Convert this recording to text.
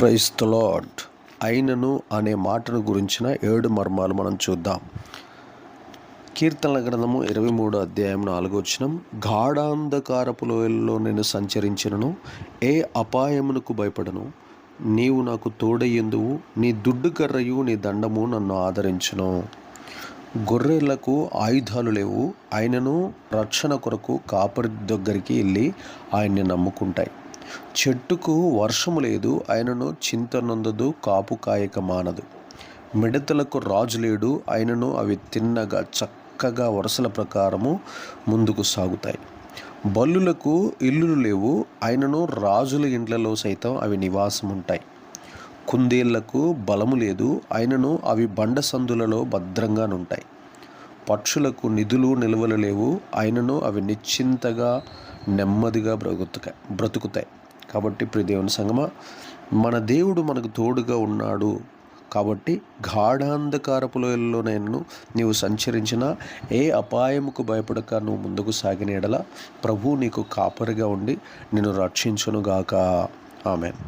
క్రైస్త lord అయినను అనే మాటను గురించిన ఏడు మర్మాలు మనం చూద్దాం. కీర్తనల గ్రంథము ఇరవై మూడు అధ్యాయం నాలుగో గాఢాంధకారపు లోయల్లో నేను సంచరించినను ఏ అపాయమునకు భయపడను. నీవు నాకు తోడయ్యందువు నీ దుడ్డు కర్రయు నీ దండము నన్ను ఆదరించును. గొర్రెలకు ఆయుధాలు లేవు ఆయనను రక్షణ కొరకు కాపరి దగ్గరికి వెళ్ళి ఆయన్ని నమ్ముకుంటాయి. చెట్టుకు వర్షము లేదు ఆయనను చింత నొందదు కాపు కాయక మానదు. మిడతలకు రాజు లేడు ఆయనను అవి తిన్నగా చక్కగా వరుసల ప్రకారము ముందుకు సాగుతాయి. బల్లులకు ఇల్లులు లేవు ఆయనను రాజుల ఇండ్లలో సైతం అవి నివాసం ఉంటాయి కుందేళ్ళకు బలము లేదు ఆయనను అవి బండ సందులలో భద్రంగా ఉంటాయి పక్షులకు నిధులు నిల్వలు లేవు ఆయనను అవి నిశ్చింతగా నెమ్మదిగా బ్రతుకుతాయి బ్రతుకుతాయి. కాబట్టి ప్రియ దేవుని సంగమ మన దేవుడు మనకు తోడుగా ఉన్నాడు. కాబట్టి గాఢాంధకారపు లోయల్లోనైనా నీవు సంచరించిన ఏ అపాయముకు భయపడక నువ్వు ముందుకు సాగిన ఎడల ప్రభు నీకు కాపరిగా ఉండి నిన్ను రక్షించునుగాక. ఆమెన్.